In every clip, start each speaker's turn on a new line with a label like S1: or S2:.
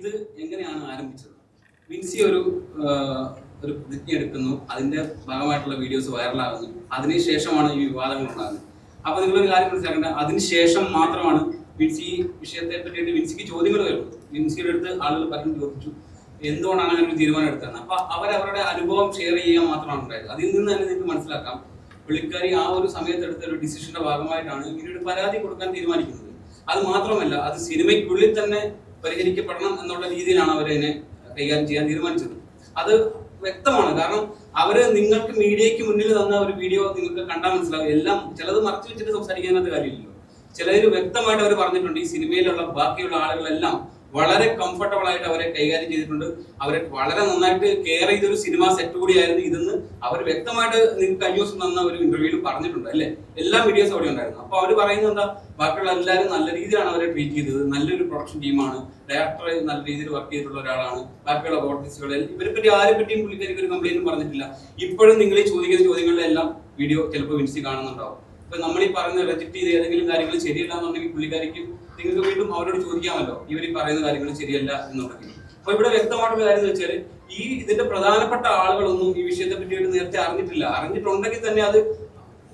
S1: ഇത് എങ്ങനെയാണ് ആരംഭിച്ചത്? വിൻസി ഒരു ഒരു പ്രതിജ്ഞ എടുക്കുന്നു. അതിന്റെ ഭാഗമായിട്ടുള്ള വീഡിയോസ് വൈറലാകുന്നു. അതിനുശേഷമാണ് ഈ വിവാദങ്ങൾ ഉണ്ടാകുന്നത് അപ്പൊ നിങ്ങളൊരു കാര്യം മനസ്സിലാക്കേണ്ട. അതിനുശേഷം മാത്രമാണ് വിൻസി വിഷയത്തെ പറ്റിയിട്ട് വിൻസിക്ക് ചോദ്യങ്ങൾ വരുന്നത്. വിൻസിയുടെ അടുത്ത് ആളുകൾ പലരും ചോദിച്ചു എന്തുകൊണ്ടാണ് അങ്ങനെ ഒരു തീരുമാനം എടുത്തത് അപ്പൊ അവരവരുടെ അനുഭവം ഷെയർ ചെയ്യാൻ മാത്രമാണ് ഉണ്ടായത്. അതിൽ നിന്ന് തന്നെ നിങ്ങൾക്ക് മനസ്സിലാക്കാം. പുള്ളിക്കാരി ആ ഒരു സമയത്തെടുത്ത ഒരു ഡിസിഷന്റെ ഭാഗമായിട്ടാണ് ഇങ്ങനെ ഒരു പരാതി കൊടുക്കാൻ തീരുമാനിക്കുന്നത്. അത് മാത്രമല്ല അത് സിനിമയ്ക്കുള്ളിൽ തന്നെ പരിഹരിക്കപ്പെടണം എന്നുള്ള രീതിയിലാണ് അവർ അതിനെ കൈകാര്യം ചെയ്യാൻ തീരുമാനിച്ചത്. അത് വ്യക്തമാണ്. കാരണം അവർ നിങ്ങൾക്ക് മീഡിയയ്ക്ക് മുന്നിൽ തന്ന ഒരു വീഡിയോ നിങ്ങൾക്ക് കണ്ടാൽ മനസ്സിലാവും. എല്ലാം ചിലത് മറച്ചു വെച്ചിട്ട് സംസാരിക്കാനത് കാര്യമില്ലല്ലോ. ചിലര് വ്യക്തമായിട്ട് അവർ പറഞ്ഞിട്ടുണ്ട് ഈ സിനിമയിലുള്ള ബാക്കിയുള്ള ആളുകളെല്ലാം വളരെ കംഫർട്ടബിൾ ആയിട്ട് അവരെ കൈകാര്യം ചെയ്തിട്ടുണ്ട്. അവരെ വളരെ നന്നായിട്ട് കെയർ ചെയ്തൊരു സിനിമ സെറ്റ് കൂടിയായിരുന്നു ഇതെന്ന് അവർ വ്യക്തമായിട്ട് നിങ്ങൾക്ക് കഴിഞ്ഞ ദിവസം തന്ന ഒരു ഇന്റർവ്യൂവിൽ പറഞ്ഞിട്ടുണ്ട് അല്ലേ? എല്ലാ വീഡിയോസും അവിടെ ഉണ്ടായിരുന്നു. അപ്പൊ അവർ പറയുന്നത് എന്താ? ബാക്കിയുള്ള എല്ലാവരും നല്ല രീതിയിലാണ് അവരെ ട്രീറ്റ് ചെയ്തത്. നല്ലൊരു പ്രൊഡക്ഷൻ ടീമാണ് ഡയറക്ടർ നല്ല രീതിയിൽ വർക്ക് ചെയ്തിട്ടുള്ള ഒരാളാണ്. ബാക്കിയുള്ള ഓർട്ടിസ്റ്റുകൾ ഇവരെ പറ്റി ആരെ പറ്റിയും പുള്ളിക്കാരി ഒരു കംപ്ലൈന്റും പറഞ്ഞിട്ടില്ല. ഇപ്പോഴും നിങ്ങൾ ഈ ചോദിക്കുന്ന ചോദ്യങ്ങളിലെല്ലാം വീഡിയോ ചിലപ്പോൾ വിൻസി കാണുന്നുണ്ടാവും. ഇപ്പൊ നമ്മൾ ഈ പറഞ്ഞ റെജക്ട് ചെയ്ത് ഏതെങ്കിലും കാര്യങ്ങൾ ശരിയല്ല എന്നുണ്ടെങ്കിൽ പുള്ളിക്കാരിക്ക് നിങ്ങൾക്ക് വീണ്ടും അവരോട് ചോദിക്കാമല്ലോ. ഇവർ ഈ പറയുന്ന കാര്യങ്ങൾ ശരിയല്ല എന്നുണ്ടെങ്കിൽ. അപ്പൊ ഇവിടെ വ്യക്തമായിട്ടുള്ള കാര്യം എന്ന് വെച്ചാൽ ഈ ഇതിന്റെ പ്രധാനപ്പെട്ട ആളുകളൊന്നും ഈ വിഷയത്തെ പറ്റിയിട്ട് നേരത്തെ അറിഞ്ഞിട്ടില്ല. അറിഞ്ഞിട്ടുണ്ടെങ്കിൽ തന്നെ അത്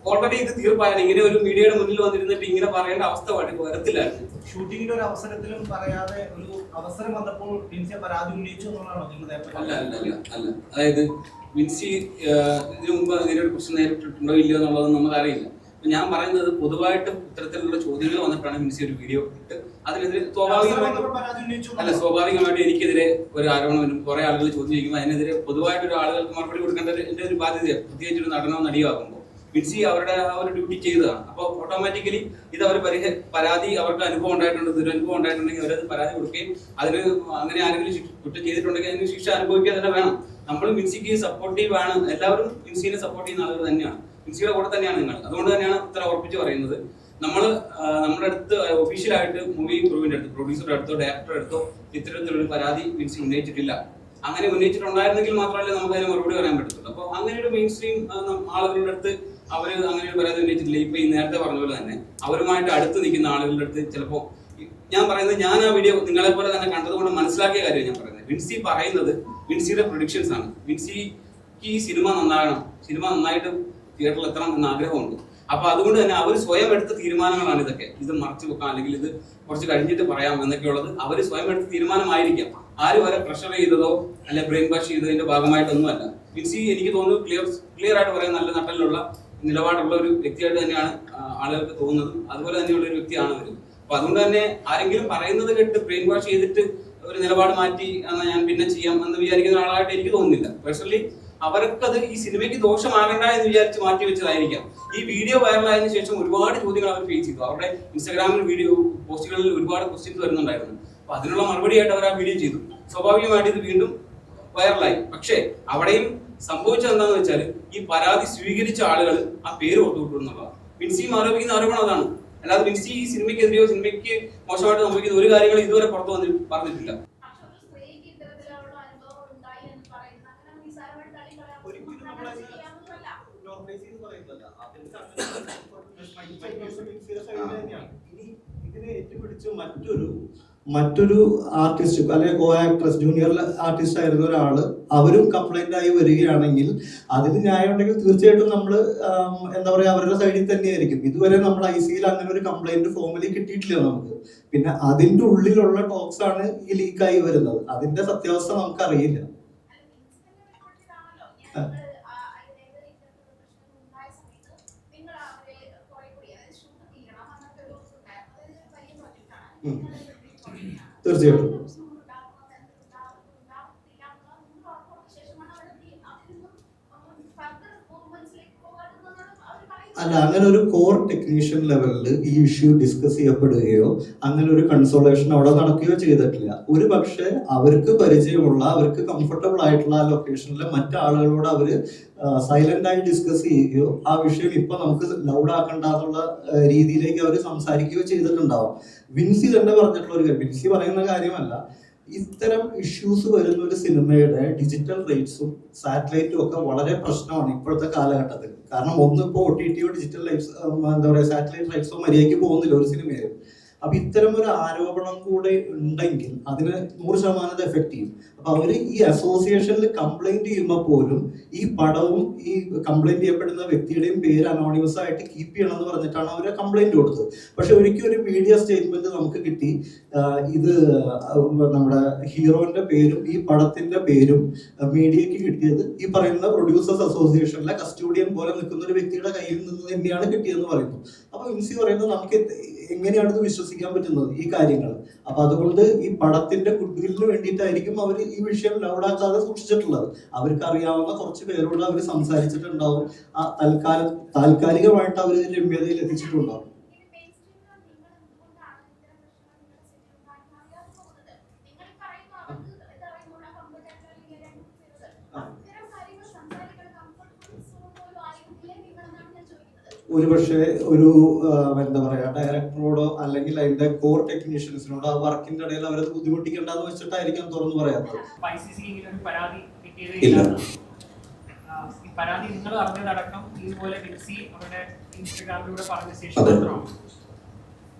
S1: ഓൾറെഡി ഇത് തീർപ്പായാലും ഇങ്ങനെ ഒരു മീഡിയയുടെ മുന്നിൽ വന്നിരുന്നിട്ട് ഇങ്ങനെ പറയേണ്ട അവസ്ഥ വര- വരത്തില്ലായിരുന്നു.
S2: ഷൂട്ടിംഗിന്റെ ഒരു അവസരത്തിലും പറയാതെ ഒരു അവസരം വന്നപ്പോൾ പരാതി ഉന്നയിച്ചു
S1: അല്ല അല്ല അല്ല അല്ല. അതായത് വിൻസി ഇതിനു മുമ്പ് ഇതിനൊരു പ്രശ്നം നേരിട്ടിട്ടുണ്ടോ ഇല്ലയോ എന്നുള്ളത് നമുക്ക് അറിയില്ല അപ്പൊ ഞാൻ പറയുന്നത് പൊതുവായിട്ട് ഇത്തരത്തിലുള്ള ചോദ്യങ്ങൾ വന്നിട്ടാണ് മിനിസി ഒരു വീഡിയോ ഇട്ട് അതിനെതിരെ സ്വാഭാവികമായിട്ട് അല്ല സ്വാഭാവികമായിട്ട് എനിക്കെതിരെ ഒരു ആരോപണം വരും കുറെ ആളുകൾ ചോദ്യം ചെയ്യുമ്പോൾ അതിനെതിരെ പൊതുവായിട്ട് ഒരു ആളുകൾക്ക് മറുപടി കൊടുക്കേണ്ട എന്റെ ഒരു ബാധ്യതയാണ്. പ്രത്യേകിച്ച് ഒരു നടനോ നടിയോ ആകുമ്പോൾ മിൻസി അവരുടെ ആ ഒരു ഡ്യൂട്ടി ചെയ്തതാണ്. അപ്പോൾ ഓട്ടോമാറ്റിക്കലി ഇത് അവർ പരിഹ പരാതി അവർക്ക് അനുഭവം ഉണ്ടായിട്ടുണ്ട് ദുരനുഭവം ഉണ്ടായിട്ടുണ്ടെങ്കിൽ അവരത് പരാതി കൊടുക്കുകയും അതിന് അങ്ങനെ ആരെങ്കിലും കുറ്റം ചെയ്തിട്ടുണ്ടെങ്കിൽ അതിന് ശിക്ഷ അനുഭവിക്കുക തന്നെ വേണം. നമ്മൾ മിൻസിക്ക് സപ്പോർട്ടീവ് ആണ്. എല്ലാവരും മിൻസിനെ സപ്പോർട്ട് ചെയ്യുന്ന ആളുകൾ തന്നെയാണ്. വിൻസിയുടെ കൂടെ തന്നെയാണ് നിങ്ങൾ. അതുകൊണ്ട് തന്നെയാണ് ഇത്ര ഉറപ്പിച്ച് പറയുന്നത്. നമ്മൾ നമ്മുടെ അടുത്ത് ഒഫീഷ്യലായിട്ട് മൂവി ക്രൂവിന്റെ അടുത്ത് പ്രൊഡ്യൂസറുടെ അടുത്തോ ഡയറക്ടറുടെ അടുത്തോ ഇത്തരത്തിലൊരു പരാതി മിൻസി ഉന്നയിച്ചിട്ടില്ല. അങ്ങനെ ഉന്നയിച്ചിട്ടുണ്ടായിരുന്നെങ്കിൽ മാത്രമല്ലേ നമുക്ക് അതിന് മറുപടി പറയാൻ പറ്റത്തുള്ളൂ. അപ്പോൾ അങ്ങനെ ഒരു മെയിൻ സ്ട്രീം ആളുകളുടെ അടുത്ത് അവർ അങ്ങനെ ഒരു പരാതി ഉന്നയിച്ചിട്ടില്ല. ഇപ്പൊ ഈ നേരത്തെ പറഞ്ഞ പോലെ തന്നെ അവരുമായിട്ട് അടുത്ത് നിൽക്കുന്ന ആളുകളുടെ അടുത്ത് ചിലപ്പോൾ ഞാൻ പറയുന്നത് ഞാൻ ആ വീഡിയോ നിങ്ങളെ പോലെ തന്നെ കണ്ടതുകൊണ്ട് മനസ്സിലാക്കിയ കാര്യം ഞാൻ പറയുന്നത്. വിൻസി പറയുന്നത് വിൻസിയുടെ പ്രൊഡിക്ഷൻസ് ആണ്. വിൻസിക്ക് ഈ സിനിമ നന്നാകണം. സിനിമ നന്നായിട്ട് തിയേറ്ററിൽ എത്തണം എന്ന ആഗ്രഹമുണ്ട്. അപ്പൊ അതുകൊണ്ട് തന്നെ അവർ സ്വയം എടുത്ത തീരുമാനങ്ങളാണ് ഇതൊക്കെ. ഇത് മറച്ചു വെക്കാം അല്ലെങ്കിൽ ഇത് കുറച്ച് കഴിഞ്ഞിട്ട് പറയാം എന്നൊക്കെയുള്ളത് അവർ സ്വയം എടുത്ത തീരുമാനമായിരിക്കാം. ആരും അവരെ പ്രഷർ ചെയ്തതോ അല്ലെ ബ്രെയിൻ വാഷ് ചെയ്തതിന്റെ ഭാഗമായിട്ടൊന്നുമല്ല. മിൻസി എനിക്ക് തോന്നുന്നു ക്ലിയർ ക്ലിയർ ആയിട്ട് പറയാൻ നല്ല നട്ടലുള്ള നിലപാടുള്ള ഒരു വ്യക്തിയായിട്ട് തന്നെയാണ് ആളുകൾക്ക് തോന്നുന്നത്. അതുപോലെ തന്നെയുള്ള ഒരു വ്യക്തിയാണ് അവർ അപ്പൊ അതുകൊണ്ട് തന്നെ ആരെങ്കിലും പറയുന്നത് കേട്ട് ബ്രെയിൻ വാഷ് ചെയ്തിട്ട് ഒരു നിലപാട് മാറ്റി എന്നാ ഞാൻ പിന്നെ ചെയ്യാം എന്ന് വിചാരിക്കുന്ന ആളായിട്ട് എനിക്ക് തോന്നുന്നില്ല. പേഴ്സണലി അവർക്കത് ഈ സിനിമയ്ക്ക് ദോഷമാകണ്ട എന്ന് വിചാരിച്ച് മാറ്റി വെച്ചതായിരിക്കാം. ഈ വീഡിയോ വൈറലായതിനു ശേഷം ഒരുപാട് ചോദ്യങ്ങൾ അവർ ഫേസ് ചെയ്തു. അവരുടെ ഇൻസ്റ്റാഗ്രാമിൽ വീഡിയോ പോസ്റ്റുകളിൽ ഒരുപാട് ക്വസ്റ്റ്യൻസ് വരുന്നുണ്ടായിരുന്നു. അപ്പൊ അതിനുള്ള മറുപടിയായിട്ട് അവർ ആ വീഡിയോ ചെയ്തു. സ്വാഭാവികമായിട്ട് ഇത് വീണ്ടും വൈറലായി പക്ഷേ അവിടെയും സംഭവിച്ചത് എന്താണെന്ന് വെച്ചാൽ ഈ പരാതി സ്വീകരിച്ച ആളുകൾ ആ പേര് ഓർത്തുവിട്ടു എന്നുള്ളതാണ്. മിൻസിയും ആരോപിക്കുന്ന ആരോപണം അതാണ്. അല്ലാതെ മിൻസി ഈ സിനിമയ്ക്കെതിരെയോ സിനിമയ്ക്ക് മോശമായിട്ട് സംഭവിക്കുന്ന ഒരു കാര്യങ്ങളും ഇതുവരെ പുറത്തു വന്നിട്ട് പറഞ്ഞിട്ടില്ല
S3: പക്ഷെ ഒരു സ്ത്രീക്ക് ഇത്തരത്തിലുള്ള അനുഭവം ഉണ്ടായി എന്ന് പറയുന്നത് അങ്ങനെ നിസ്സാരമായിട്ട് തള്ളി കളയാൻ
S2: ഒരിക്കലും
S3: അങ്ങനെ
S2: നമ്മളത്
S3: ചെയ്യാവുന്നതല്ല.
S2: നോർമലൈസ് ചെയ്ത് പറയുന്നതല്ല. അതിന്റെ തന്നെയാണ്. ഇനി ഇതിനെ ഏറ്റുപിടിച്ച് മറ്റൊരു മറ്റൊരു ആർട്ടിസ്റ്റ് അല്ലെങ്കിൽ കോ ആക്ട്രസ് ജൂനിയർ ആർട്ടിസ്റ്റ് ആയിരുന്ന ഒരാൾ അവരും കംപ്ലൈന്റ് ആയി വരികയാണെങ്കിൽ അതിന് ന്യായം ഉണ്ടെങ്കിൽ തീർച്ചയായിട്ടും നമ്മൾ എന്താ പറയുക അവരുടെ സൈഡിൽ തന്നെയായിരിക്കും. ഇതുവരെ നമ്മൾ ഐ സിയിൽ അങ്ങനെ ഒരു കംപ്ലൈന്റ് ഫോമിലി കിട്ടിയിട്ടില്ല നമുക്ക്. പിന്നെ അതിന്റെ ഉള്ളിലുള്ള ടോക്സ് ആണ് ഈ ലീക്കായി വരുന്നത്. അതിന്റെ സത്യാവസ്ഥ നമുക്ക് അറിയില്ല
S3: അല്ല, മീൻസ് തന്നെ റിപ്പോർട്ട് ചെയ്താണല്ലോ. ഞങ്ങൾ ആ അതായത് ഇത്തരത്തിലുള്ള പ്രശ്നങ്ങൾ ഉണ്ടായ സമയത്ത് നിങ്ങൾ അവരെ കുറെ കൂടി അതായത് ഷൂട്ട് തീരണം അങ്ങനത്തെ ഒരു ദിവസം ഉണ്ടായിരുന്നു. അതായത് ഒരു വലിയ പ്രൊജക്റ്റാണ്.
S2: ഉം.
S3: നിങ്ങളുടെ ഒരു big project ആണ്.
S2: തീർച്ചയായിട്ടും.
S3: ആ ദിവസം ഉണ്ടാകുന്നത് എന്തുണ്ടാകും, ഉണ്ടാകത്തില്ല എന്നുള്ളത് നിങ്ങൾ ഉറപ്പുവരുത്തിയ ശേഷമാണ് അവർ ഈ- അതിൽ നിന്നും further movements-ലേക്ക് പോകാറുണ്ടെന്നാണ് അവർ പറയുന്നത്.
S2: അല്ല അങ്ങനെ ഒരു കോർ ടെക്നീഷ്യൻ ലെവലിൽ ഈ ഇഷ്യൂ ഡിസ്കസ് ചെയ്യപ്പെടുകയോ അങ്ങനെ ഒരു കൺസോളേഷൻ അവിടെ നടക്കുകയോ ചെയ്തിട്ടില്ല. ഒരു പക്ഷേ അവർക്ക് പരിചയമുള്ള അവർക്ക് കംഫർട്ടബിൾ ആയിട്ടുള്ള ആ ലൊക്കേഷനിലെ മറ്റാളുകളോട് അവർ സൈലന്റ് ആയി ഡിസ്കസ് ചെയ്യുകയോ ആ വിഷയം ഇപ്പൊ നമുക്ക് ലൗഡ് ആക്കണ്ട എന്നുള്ള രീതിയിലേക്ക് അവർ സംസാരിക്കുകയോ ചെയ്തിട്ടുണ്ടാവും. വിൻസി തന്നെ പറഞ്ഞിട്ടുള്ള ഒരു വിൻസി പറയുന്ന കാര്യമല്ല. ഇത്തരം ഇഷ്യൂസ് വരുന്ന ഒരു സിനിമയുടെ ഡിജിറ്റൽ റൈറ്റ്സും സാറ്റലൈറ്റും ഒക്കെ വളരെ പ്രശ്നമാണ് ഇപ്പോഴത്തെ കാലഘട്ടത്തിൽ. കാരണം ഒന്നിപ്പോ ഒ ടി ടിയോ ഡിജിറ്റൽ റൈറ്റ്സ് എന്താ പറയുക സാറ്റലൈറ്റ് റൈറ്റ്സോ മര്യാദയ്ക്ക് പോകുന്നില്ല ഒരു സിനിമയിൽ അപ്പൊ ഇത്തരം ഒരു ആരോപണം കൂടെ ഉണ്ടെങ്കിൽ അതിന് നൂറ് ശതമാനം എഫക്ട് ചെയ്യും. അപ്പൊ അവർ ഈ അസോസിയേഷനിൽ കംപ്ലൈന്റ് ചെയ്യുമ്പോൾ പോലും ഈ പടവും ഈ കംപ്ലൈന്റ് ചെയ്യപ്പെടുന്ന വ്യക്തിയുടെയും പേര് അനോണിമസ് ആയിട്ട് കീപ്പ് ചെയ്യണം എന്ന് പറഞ്ഞിട്ടാണ് അവർ കംപ്ലൈന്റ് കൊടുത്തത്. പക്ഷെ ഒരിക്കലും ഒരു മീഡിയ സ്റ്റേറ്റ്മെന്റ് നമുക്ക് കിട്ടി. ഇത് നമ്മുടെ ഹീറോന്റെ പേരും ഈ പടത്തിന്റെ പേരും മീഡിയക്ക് കിട്ടിയത് ഈ പറയുന്ന പ്രൊഡ്യൂസേഴ്സ് അസോസിയേഷനിലെ കസ്റ്റോഡിയൻ പോലെ നിൽക്കുന്ന ഒരു വ്യക്തിയുടെ കയ്യിൽ നിന്ന് തന്നെയാണ് കിട്ടിയതെന്ന് പറയുന്നു. അപ്പൊ ഇൻസി പറയുന്നത് നമുക്ക് എങ്ങനെയാണ് ഇത് വിശ്വസിക്കാൻ പറ്റുന്നത് ഈ കാര്യങ്ങൾ? അപ്പൊ അതുകൊണ്ട് ഈ പടത്തിന്റെ കുട്ടികളിന് വേണ്ടിയിട്ടായിരിക്കും അവർ ഈ വിഷയം ലൗഡാക്കാതെ സൂക്ഷിച്ചിട്ടുള്ളത്. അവർക്ക് അറിയാവുന്ന കുറച്ച് പേരോട് അവർ സംസാരിച്ചിട്ടുണ്ടാവും. ആ തൽക്കാല താൽക്കാലികമായിട്ട് അവർ രമ്യതയിൽ എത്തിച്ചിട്ടുണ്ടാവും
S3: ഇത് mainstream ൽ നിങ്ങൾ എന്തുകൊണ്ടാണ് ഇത്തരം പ്രശ്നങ്ങൾ നിങ്ങളുടെ സിനിമയിൽ ഉണ്ടാകുന്നത്? നിങ്ങൾ ഈ പറയുന്നു അവർക്ക് ഇത് അറിഞ്ഞുകൂടാ, competent ആയിട്ടുള്ള ഇങ്ങനെ രണ്ട് ചെയ്തത്. അത്തരം കാര്യങ്ങൾ സംസാരിക്കാൻ comfortable zone പോലും ആയിരുന്നില്ലേ നിങ്ങളെന്നാണ് ഞാൻ ചോദിക്കുന്നത്.
S2: ഒരുപക്ഷെ ഒരു എന്താ പറയാ ഡയറക്ടറോടോ അല്ലെങ്കിൽ അതിന്റെ കോർ ടെക്നീഷ്യൻസിനോടോ ആ വർക്കിന്റെ ഇടയിൽ അവരത് ബുദ്ധിമുട്ടിക്കേണ്ടെന്ന് വെച്ചിട്ടായിരിക്കാം തുറന്നു പറയാത്തത്. ഇല്ല.
S4: പരാതി നിങ്ങൾ അറിഞ്ഞതടക്കം ഇതുപോലെ അവരുടെ ഇൻസ്റ്റഗ്രാമിലൂടെ പറഞ്ഞ ശേഷം
S5: അതെ.
S4: മാത്രമാണ്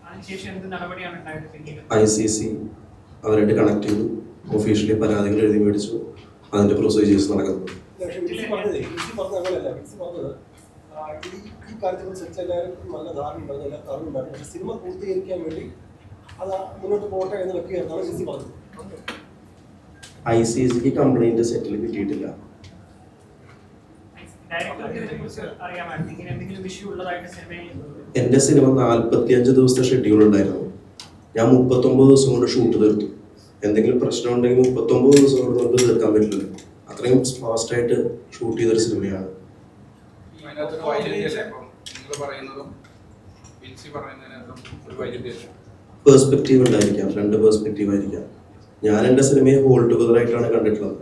S4: അതിനുശേഷം എന്ത് നടപടിയാണ് ഉണ്ടായത് പിന്നീട്?
S5: ഐ സി സി അവരായിട്ട് കണക്ട് ചെയ്തു. ഒഫീഷ്യലി പരാതികൾ എഴുതി മേടിച്ചു. അതിന്റെ പ്രൊസീജിയേഴ്സ് നടക്കുന്നു.
S6: കാര്യത്തെക്കുറിച്ച് സെറ്റ് എല്ലാവർക്കും നല്ല ധാരണയുണ്ടായിരുന്നു, എല്ലാവർക്കും അറിവുണ്ടായിരുന്നു. പക്ഷേ സിനിമ പൂർത്തീകരിക്കാൻ വേണ്ടി അത് മുന്നോട്ട് പോകട്ടെ എന്ന് വെക്കുകയാണെന്നാണ് വിൻസി പറഞ്ഞത്.
S5: ഐ സി സിക്ക് കംപ്ലൈന്റ് സെറ്റിൽ കിട്ടിയിട്ടില്ല. എന്റെ സിനിമ നാൽപ്പത്തി അഞ്ച് ദിവസത്തെ ഷെഡ്യൂൾ ഉണ്ടായിരുന്നു. ഞാൻ മുപ്പത്തൊമ്പത് ദിവസം കൊണ്ട് ഷൂട്ട് തീർത്തു. എന്തെങ്കിലും പ്രശ്നം ഉണ്ടെങ്കിൽ മുപ്പത്തൊമ്പത് ദിവസം കൊണ്ട് നമുക്ക് തീർക്കാൻ പറ്റില്ലല്ലോ അത്രയും ഫാസ്റ്റ് ആയിട്ട് ഷൂട്ട് ചെയ്തൊരു സിനിമയാണ്.
S7: അതിനകത്തൊരു നിങ്ങൾ പറയുന്നതും വിൻസി പറയുന്നതിനകത്തും ഒരു വൈരുദ്ധ്യമല്ലേ
S5: പേഴ്സ്പെക്റ്റീവ് ഉണ്ടായിരിക്കാം രണ്ട് പേഴ്സ്പെക്റ്റീവ് ആയിരിക്കാം. ഞാൻ എന്റെ സിനിമയെ ഹോൾ ടുഗദർ ആയിട്ടാണ് കണ്ടിട്ടുള്ളത്.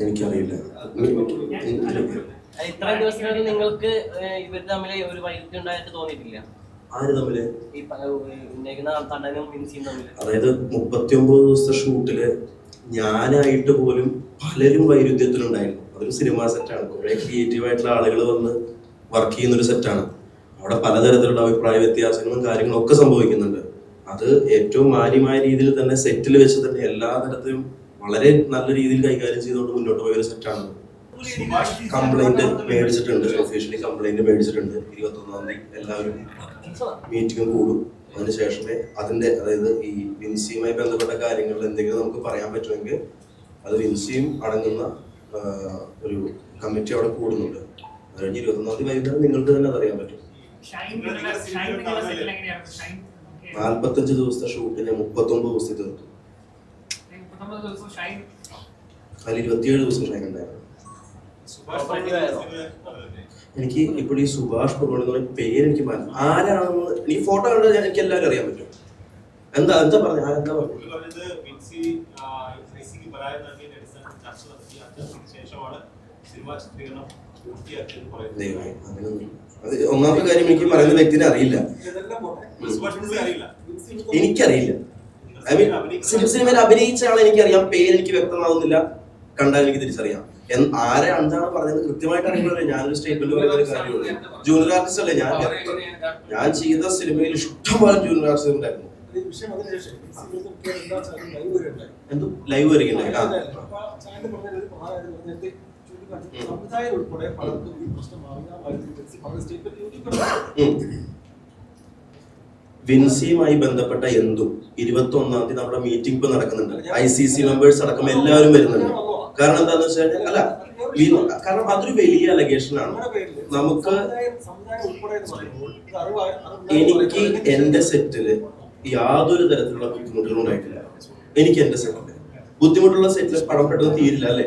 S5: എനിക്കറിയില്ല.
S8: ഇത്ര ദിവസങ്ങളിൽ നിങ്ങൾക്ക് ഇവർ തമ്മിൽ ഒരു വൈരുദ്ധ്യം ഉണ്ടായിട്ട് തോന്നിയിട്ടില്ല?
S5: ആര് തമ്മിൽ?
S8: ഈ മുപ്പത്തി ഒമ്പത്
S5: അതായത് ദിവസത്തെ ഷൂട്ടിൽ ഞാനായിട്ട് പോലും പലരും വൈരുദ്ധ്യത്തിലുണ്ടായിരുന്നു. അതൊരു സിനിമ സെറ്റാണ് കുറെ ക്രിയേറ്റീവ് ആയിട്ടുള്ള ആളുകൾ വന്ന് വർക്ക് ചെയ്യുന്ന ഒരു സെറ്റാണ് അവിടെ പലതരത്തിലുള്ള അഭിപ്രായ വ്യത്യാസങ്ങളും കാര്യങ്ങളും ഒക്കെ സംഭവിക്കുന്നുണ്ട്. അത് ഏറ്റവും മാന്യമായ രീതിയിൽ തന്നെ സെറ്റിൽ വെച്ച് തന്നെ എല്ലാ തരത്തിലും വളരെ നല്ല രീതിയിൽ കൈകാര്യം ചെയ്തുകൊണ്ട് മുന്നോട്ട് പോയ ഒരു സെറ്റാണ് കംപ്ലൈന്റ് മേടിച്ചിട്ടുണ്ട് ഒഫീഷ്യലി കംപ്ലൈന്റ് മേടിച്ചിട്ടുണ്ട്. ഇരുപത്തൊന്നാം തീയതി എല്ലാവരും മീറ്റിംഗ് കൂടും. അതിനുശേഷമേ അതിന്റെ അതായത് ഈ വിൻസിയുമായി ബന്ധപ്പെട്ട കാര്യങ്ങളിൽ എന്തെങ്കിലും നമുക്ക് പറയാൻ പറ്റുമെങ്കിൽ അത് വിൻസിയും അടങ്ങുന്ന ഒരു കമ്മിറ്റി അവിടെ കൂടുന്നുണ്ട്. അത് കഴിഞ്ഞ് ഇരുപത്തൊന്നാം തീയതി വൈകുന്നേരം നിങ്ങൾക്ക് തന്നെ അതറിയാൻ പറ്റും. നാൽപ്പത്തഞ്ച് ദിവസത്തെ ഷൂട്ടിന് മുപ്പത്തൊമ്പത് ദിവസത്തിൽ തീർത്തു. അതിൽ ഇരുപത്തിയേഴ് ദിവസം ഷൈൻ ഉണ്ടായിരുന്നു. എനിക്ക് ഇപ്പോൾ ഈ സുഭാഷ് പ്രഭു എന്ന് പറയുന്ന പേര് എനിക്ക് ആരാണെന്ന് എനിക്ക് ഫോട്ടോ കണ്ടാൽ ഞാൻ- എനിക്ക് എല്ലാവരും അറിയാൻ പറ്റും. എന്താ എന്താ പറഞ്ഞു ആരെന്താ പറഞ്ഞു? ഒന്നാമത്തെ കാര്യം എനിക്ക് പറയുന്ന വ്യക്തിനെ അറിയില്ല. എനിക്കറിയില്ല. ഐ മീൻ സിനിമയിൽ അഭിനയിച്ച ആളെ എനിക്കറിയാം. പേര് എനിക്ക് വ്യക്തമാവുന്നില്ല. കണ്ടാൽ എനിക്ക് തിരിച്ചറിയാം. ആരെ എന്താണ് പറഞ്ഞത് കൃത്യമായിട്ട് അറിയുന്നില്ല ഞാനൊരു സ്റ്റേറ്റ്മെന്റ് പറയുന്ന ഒരു കാര്യമുള്ളൂ. ജൂനിയർ ആർട്ടിസ്റ്റ് അല്ലേ? ഞാൻ ഞാൻ ചെയ്ത സിനിമയിൽ ഇഷ്ടംപോലെ ജൂനിയർ ആർട്ടിസ്റ്റ് ഉണ്ടായിരുന്നു.
S6: എന്താ ലൈവ് ചൂണ്ടിക്കാണിച്ചു. സംവിധായകർ ഉൾപ്പെടെ പലർക്കും ഈ പ്രശ്നം മാറിയാൽ സ്റ്റേറ്റ്മെന്റ്.
S5: വിൻസിയുമായി ബന്ധപ്പെട്ട എന്തും? ഇരുപത്തി ഒന്നാം തീയതി നമ്മുടെ മീറ്റിംഗ് ഇപ്പൊ നടക്കുന്നുണ്ട്. ഐ സി സി മെമ്പേഴ്സ് അടക്കം എല്ലാവരും വരുന്നുണ്ട്. കാരണം എന്താന്ന് വെച്ച് കഴിഞ്ഞാൽ അല്ല കാരണം അതൊരു വലിയ അലഗേഷൻ ആണ്. നമുക്ക് എനിക്ക് എന്റെ സെറ്റിൽ യാതൊരു തരത്തിലുള്ള ബുദ്ധിമുട്ടുകളും ഉണ്ടായിട്ടില്ല. എനിക്ക് എന്റെ സെറ്റിൽ ബുദ്ധിമുട്ടുള്ള സെറ്റിൽ പണം പെട്ടെന്ന് തീരില്ല അല്ലേ?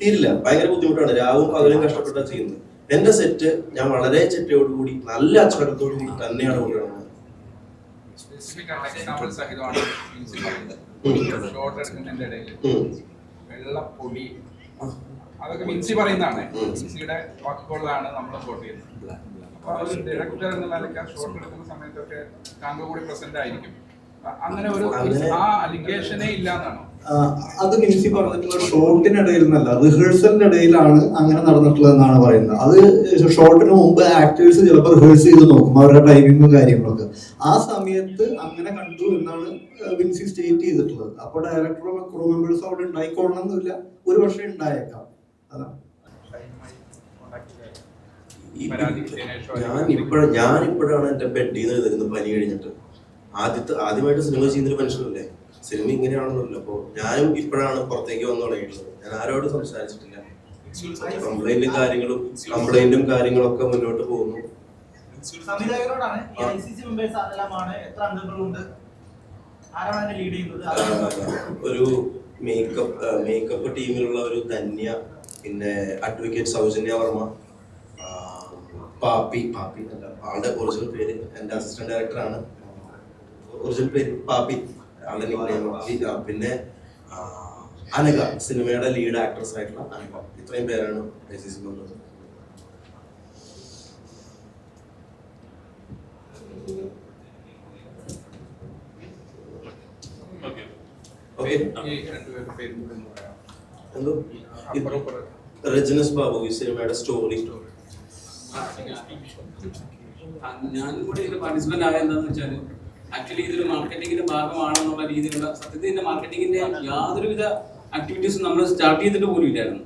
S5: തീരില്ല. ഭയങ്കര ബുദ്ധിമുട്ടാണ്. രാവും പകലും കഷ്ടപ്പെട്ടാ ചെയ്യുന്നത്. എന്റെ സെറ്റ് ഞാൻ വളരെ ചിട്ടയോടുകൂടി നല്ല അച്ചടക്കത്തോടു കൂടി തന്നെയാണ് കൊണ്ടുവരുന്നത്.
S7: സ്പെസിഫിക് ആയിട്ടുള്ള എക്സാമ്പിൾ സഹിതമാണ് വിൻസി പറയുന്നത് ഷോർട്ട് എടുക്കുന്നതിന്റെ ഇടയിൽ. വെള്ളപ്പൊടി. അതൊക്കെ മിൻസി പറയുന്നതാണ്. മിൻസിയുടെ വാക്കുകളിലാണ് നമ്മൾ ഷോട്ട് ചെയ്യുന്നത്. അപ്പൊ ഒരു ഡയറക്ടർ എന്ന നിലയ്ക്ക് ഷോർട്ട് എടുക്കുന്ന സമയത്തൊക്കെ താങ്കൾ കൂടി പ്രസന്റ് ആയിരിക്കും. അങ്ങനെ ഒരു ആ അലിഗേഷനേ ഇല്ലാന്നാണോ?
S2: ആ, അത് മിനിസി പറഞ്ഞിട്ടുള്ള ഷോട്ടിനിടയിൽ നിന്നല്ല റിഹേഴ്സലിന്റെ ഇടയിലാണ് അങ്ങനെ നടന്നിട്ടുള്ളതെന്നാണ് പറയുന്നത്. അത് ഷോട്ടിന് മുമ്പ് ആക്ടേഴ്സ് ചിലപ്പോൾ റിഹേഴ്സ് ചെയ്ത് നോക്കും അവരുടെ ടൈമിങ്ങും കാര്യങ്ങളൊക്കെ. ആ സമയത്ത് അങ്ങനെ കണ്ടു എന്നാണ് വിൻസി സ്റ്റേറ്റ് ചെയ്തിട്ടുള്ളത്. അപ്പോൾ ഡയറക്ടറും ക്രൂ മെമ്പേഴ്സും അവിടെ ഉണ്ടായിക്കൊള്ളണമെന്നില്ല. ഒരു പക്ഷേ ഉണ്ടായേക്കാം. അതാണ്.
S5: ഞാൻ ഇപ്പോഴാണ് ഞാൻ ഇപ്പോഴാണ് എന്റെ ബെഡിൽ നിന്ന് എഴുതുന്നത് പനി കഴിഞ്ഞിട്ട്. ആദ്യത്തെ ആദ്യമായിട്ട് സിനിമ ചെയ്യുന്നൊരു മനുഷ്യനല്ലേ? സിനിമ ഇങ്ങനെയാണെന്നല്ലോ അപ്പോൾ ഞാനും ഇപ്പോഴാണ് പുറത്തേക്ക് വന്നു തുടങ്ങിയിട്ടുള്ളത്. ഞാൻ ആരോടും സംസാരിച്ചിട്ടില്ല. കംപ്ലൈന്റും കാര്യങ്ങളും കംപ്ലൈന്റും കാര്യങ്ങളൊക്കെ മുന്നോട്ട് പോകുന്നു.
S9: സംവിധായകരോടാണ് എത്ര അംഗങ്ങളുണ്ട്?
S5: ഒരു മേക്കപ്പ് മേക്കപ്പ് ടീമിലുള്ള ഒരു ധന്യ പിന്നെ അഡ്വക്കേറ്റ് സൗജന്യ വർമ്മ പാപ്പി പാപ്പി അല്ല ആളുടെ ഒറിജിനൽ പേര് എന്റെ അസിസ്റ്റന്റ് ഡയറക്ടറാണ് ഒറിജിനൽ പേര് പാപ്പി ആളുടെ nickname പാപ്പി. ആ, പിന്നെ അനക അനഘ സിനിമയുടെ ലീഡ് ആക്ട്രസ് ആയിട്ടുള്ള അനഘ ഇത്രയും പേരാണ്? എന്തോ രജനസ് ബാബു ഈ സിനിമയുടെ സ്റ്റോറി
S1: ആ, ഞാൻ കൂടി ഇതിൽ പാർട്ടിസിപ്പന്റ് ആയ എന്താന്ന് വെച്ചാൽ ആക്ച്വലി ഇതൊരു മാർക്കറ്റിംഗിന്റെ ഭാഗമാണെന്നുള്ള രീതിയിലുള്ള സത്യത്തിൽ ഇതിന്റെ മാർക്കറ്റിംഗിന്റെ യാതൊരുവിധ ആക്ടിവിറ്റീസും നമ്മൾ സ്റ്റാർട്ട് ചെയ്തിട്ട് പോലും ഇല്ലായിരുന്നു.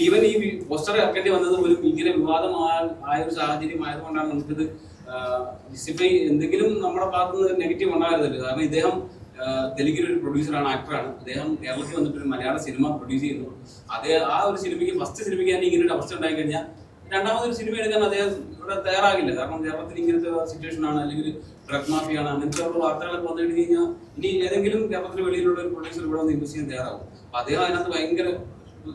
S1: ഈവൻ ഈ പോസ്റ്റർ ഇറക്കേണ്ടി വന്നത് ഒരു ഇങ്ങനെ വിവാദമായ ആയ ഒരു സാഹചര്യം ആയതുകൊണ്ടാണ് നമുക്കിത് ഡിസിപ്ലൈ എന്തെങ്കിലും നമ്മുടെ ഭാഗത്ത് നിന്ന് നെഗറ്റീവ് ഉണ്ടാകരുതല്ലോ കാരണം ഇദ്ദേഹം തെലുങ്കിൽ ഒരു പ്രൊഡ്യൂസറാണ് ആക്ടറാണ് അദ്ദേഹം കേരളത്തിൽ വന്നിട്ട് ഒരു മലയാള സിനിമ പ്രൊഡ്യൂസ് ചെയ്യുന്നു. അതേ ആ ഒരു സിനിമയ്ക്ക് ഫസ്റ്റ് സിനിമയ്ക്ക് തന്നെ ഇങ്ങനെ ഒരു അവസ്ഥ ഉണ്ടായി കഴിഞ്ഞാൽ രണ്ടാമതൊരു സിനിമ എടുക്കാൻ അദ്ദേഹം ഇവിടെ തയ്യാറാകില്ല. കാരണം കേരളത്തിൽ ഇങ്ങനത്തെ സിറ്റുവേഷൻ ആണ് അല്ലെങ്കിൽ ഡ്രഗ് മാഫിയാണ് അങ്ങനത്തെ ഉള്ള വാർത്തകളൊക്കെ വന്നു കഴിഞ്ഞ് കഴിഞ്ഞാൽ ഇനി ഏതെങ്കിലും കേരളത്തിന് വെളിയിലുള്ള ഒരു പ്രൊഡ്യൂസർ ഇവിടെ വന്ന് ഇൻവെസ്റ്റ് ചെയ്യാൻ തയ്യാറാവും. അപ്പൊ അദ്ദേഹം അതിനകത്ത് ഭയങ്കര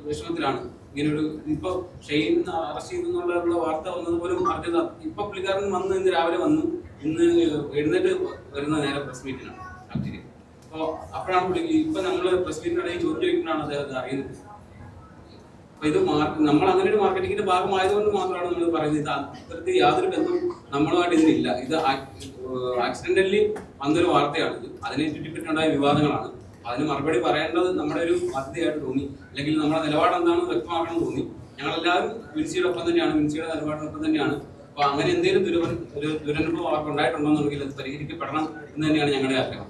S1: വിഷമത്തിലാണ്. ഇങ്ങനെ ഒരു ഇപ്പൊ ഷെയ്ൻ അറസ്റ്റ് ചെയ്തെന്നുള്ള വാർത്ത വന്നത് പോലും അറിഞ്ഞത്. ഇപ്പൊ പുള്ളിക്കാരൻ വന്ന് ഇന്ന് രാവിലെ വന്നു. ഇന്ന് എഴുന്നേറ്റ് വരുന്ന നേരെ പ്രസ് മീറ്റിനാണ് ആക്ച്വലി അപ്പോൾ അപ്പോഴാണ് പുള്ളി ഇപ്പൊ നമ്മൾ പ്രസ് മീറ്റിനിടയിൽ ചോദ്യം ചോദിക്കുന്നതാണ് അദ്ദേഹത്തെ അറിയുന്നത്. അപ്പൊ ഇത് നമ്മൾ അങ്ങനെ ഒരു മാർക്കറ്റിംഗിന്റെ ഭാഗമായതുകൊണ്ട് മാത്രമാണ് നമ്മൾ പറയുന്നത് ഇത് അത്തരത്തിൽ യാതൊരു ബന്ധവും നമ്മളുമായിട്ട് ഇതിനില്ല ഇത് ആക്സിഡന്റലി വന്നൊരു വാർത്തയാണ്. ഇത് അതിനെ ചുറ്റിപ്പറ്റുണ്ടായ വിവാദങ്ങളാണ്. അതിന് മറുപടി പറയേണ്ടത് നമ്മുടെ ഒരു ബാധ്യതയായിട്ട് തോന്നി. അല്ലെങ്കിൽ നമ്മുടെ നിലപാട് എന്താണെന്ന് വ്യക്തമാക്കണം തോന്നി. ഞങ്ങളെല്ലാവരും മിൻസിയുടെ ഒപ്പം തന്നെയാണ്. മിൻസിയുടെ നിലപാടിനൊപ്പം തന്നെയാണ്. അപ്പൊ അങ്ങനെ എന്തെങ്കിലും ദുരവൻ ഒരു ദുരനുഭവം അവർക്ക് അത് പരിഹരിക്കപ്പെടണം എന്ന് തന്നെയാണ് ഞങ്ങളുടെ ആഗ്രഹം.